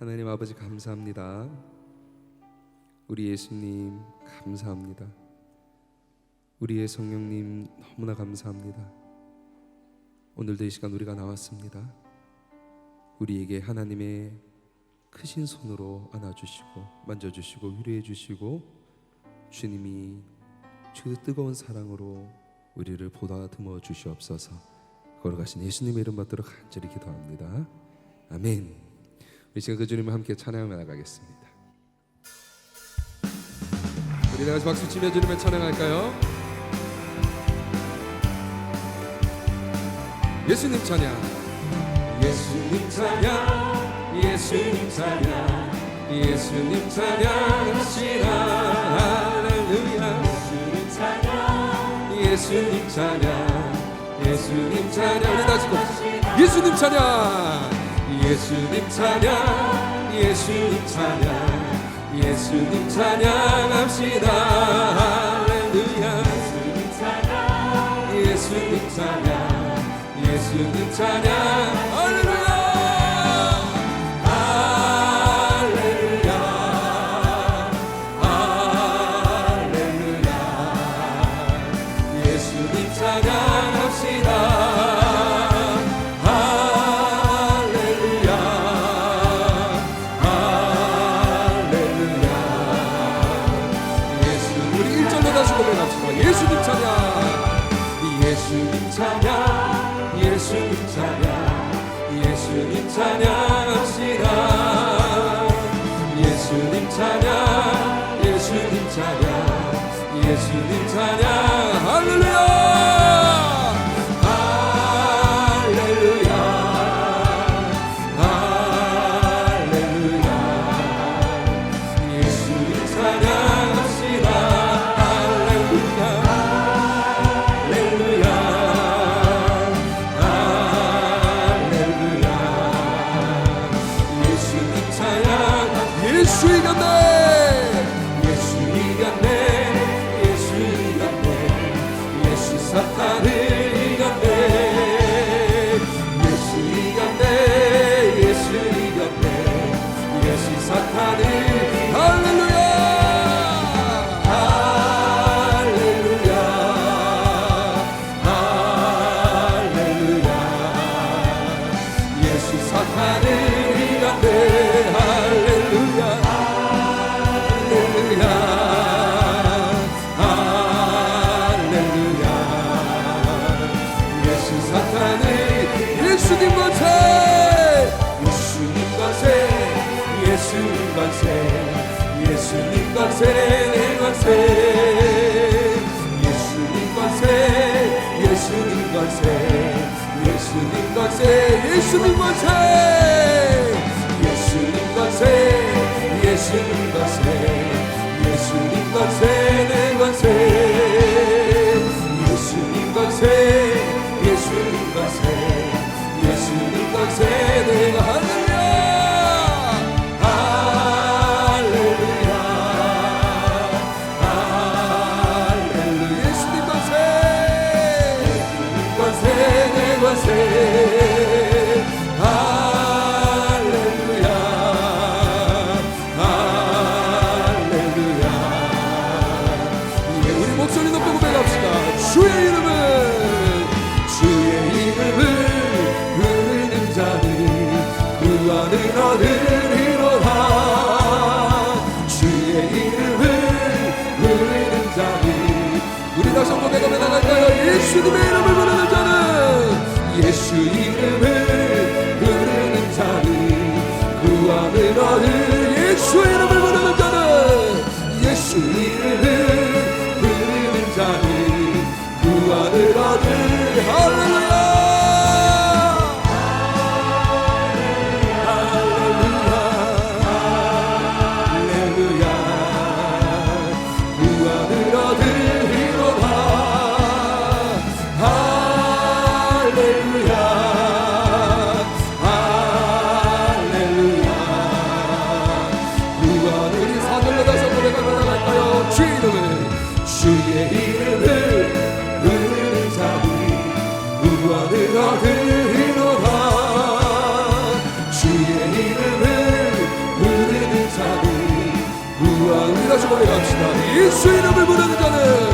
하나님 아버지 감사합니다. 우리 예수님 감사합니다. 우리의 성령님 너무나 감사합니다. 오늘도 이 시간 우리가 나왔습니다. 우리에게 하나님의 크신 손으로 안아주시고 만져주시고 위로해 주시고 주님이 주 뜨거운 사랑으로 우리를 보다듬어 주시옵소서. 걸어가신 예수님의 이름 받들어 간절히 기도합니다. 아멘. 우리 시간 그 주님을 함께 찬양하며 나가겠습니다. 우리 다 같이 박수 치며 주님을 찬양할까요? 예수님 찬양. 예수님 찬양. 예수님 찬양. 예수님 찬양합시다. 할렐루야. 예수님 찬양. 예수님 찬양. 예수님 찬양. 우리 다시 고 예수님 찬양. 예수님 찬양. 예수님 찬양. 예수님 찬양합시다. 할렐루야. 예수님 찬양. 예수님 찬양. 예수님 찬양. 찬양 권세 예수님 권세 예수님 권세 예수님 권세 예수님 권세 자는 우리 다시 한번 고백하며 나갈까요? 예수님의 이름을 부르는 자는 예수 이름을 예수 이름을 부르는 자는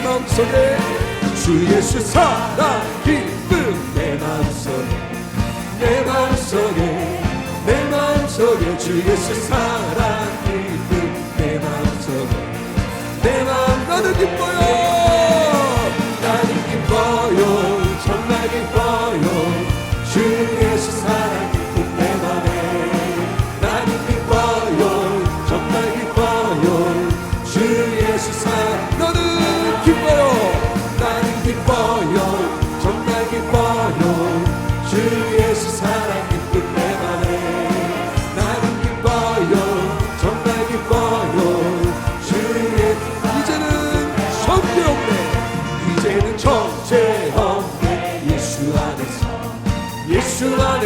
속에 주 예수 사랑 기쁨 내 마음속에 내 마음속에 내 마음속에 주 예수 사랑 기쁨 내 마음속에 내 마음 가득 기뻐요.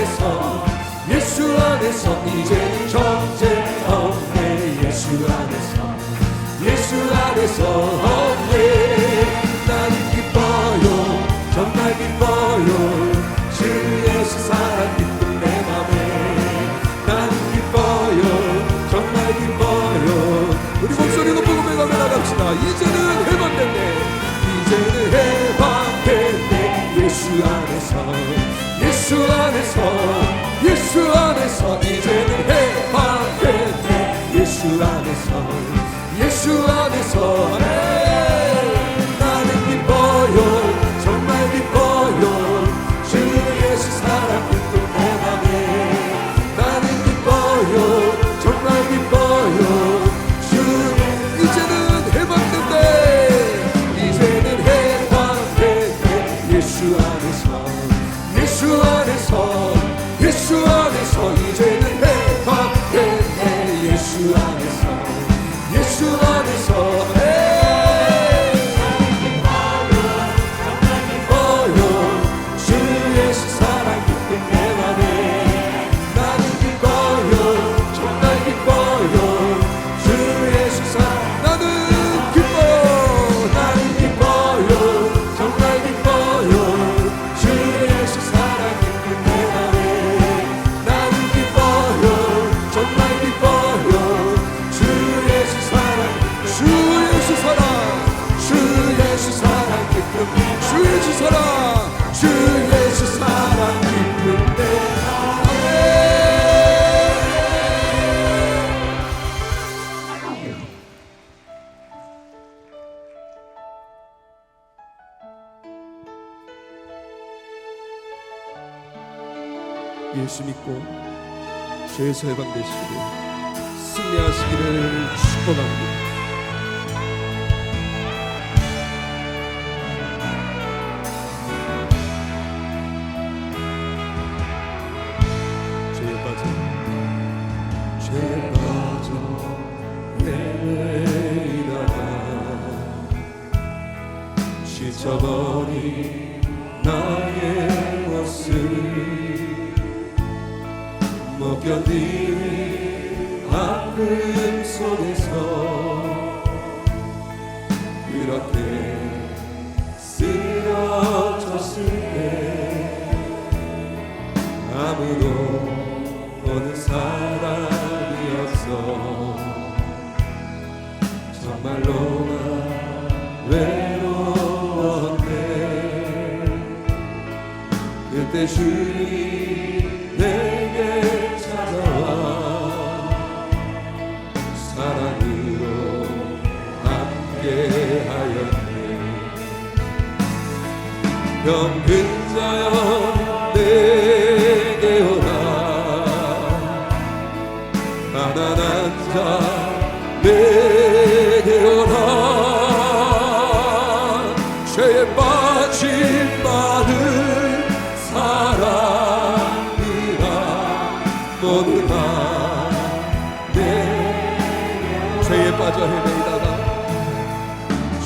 안에서 예수 안에서 이제 정죄 없네. 예수 안에서 예수 안에서. through all this 예수 믿고 죄에서 해방되시기를 승리하시기를 축복합니다. 견딘 아픔 속에서 그렇게 쓰러졌을 때 아무도 오는 사람이 없어. 정말로 외로웠네. 그때 주님 내 병든 자여 내게 오라. 가난한 자 내게 오라. 죄에 빠져 헤매이다가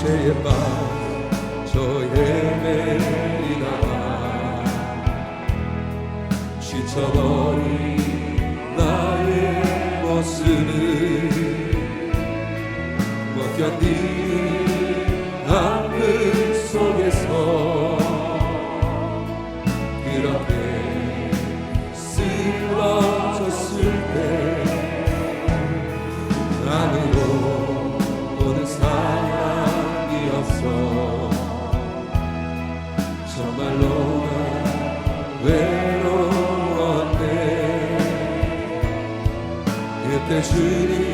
죄에 빠져 또 예매이다. 지쳐버린 나의 모습을 못 견디는 안금 속에서 그렇게 쓰러졌을 때 주님.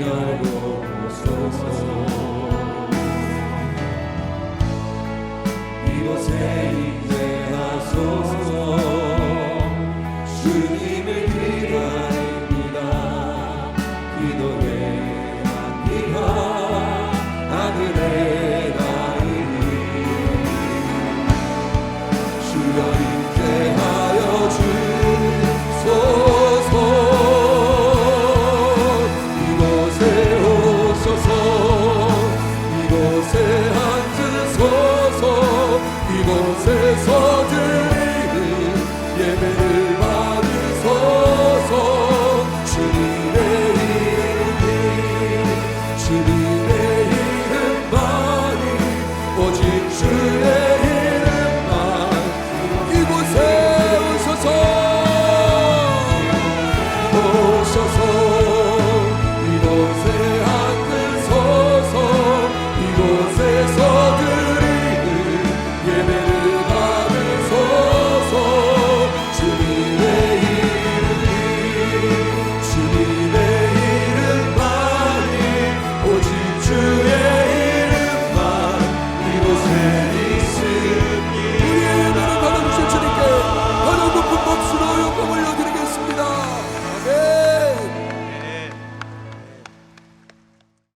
열어보소서. 이곳에